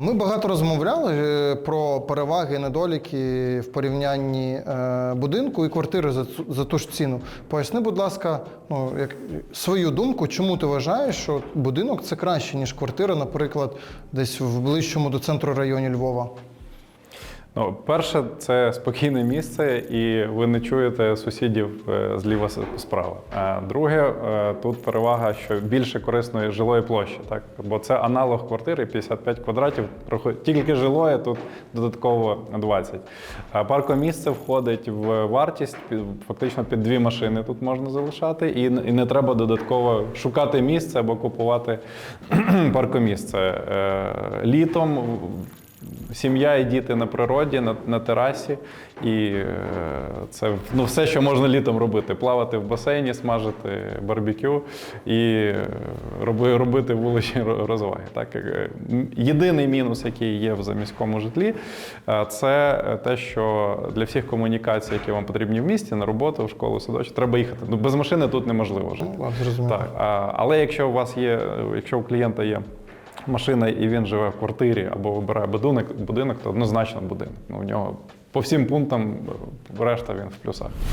Ми багато розмовляли е, про переваги і недоліки в порівнянні е, будинку і квартири за, цю- за ту ж ціну. Поясни, будь ласка, ну, як, свою думку, чому ти вважаєш, що будинок це краще, ніж квартира, наприклад, десь в ближчому до центру районі Львова? Ну, перше, це спокійне місце, і ви не чуєте сусідів е, зліва справа. А друге, е, тут перевага, що більше корисної жилої площі, так? Бо це аналог квартири 55 квадратів, тільки жилої, тут додатково 20. А паркомісце входить в вартість, фактично під дві машини тут можна залишати, і, не треба додатково шукати місце або купувати паркомісце. Е, Літом Сім'я і діти на природі, на, на терасі. І е, це ну, все, що можна літом робити: плавати в басейні, смажити барбекю і е, роби, робити вуличні розваги. Так? Е, Єдиний мінус, який є в заміському житлі, це те, що для всіх комунікацій, які вам потрібні в місті, на роботу, в школу, садочок, треба їхати. Ну, без машини тут неможливо жити. Ну. Так, але якщо у вас є, якщо у клієнта є машина і він живе в квартирі або вибирає будинок, будинок, то однозначно будинок. Ну, у нього по всім пунктам е, решта він в плюсах.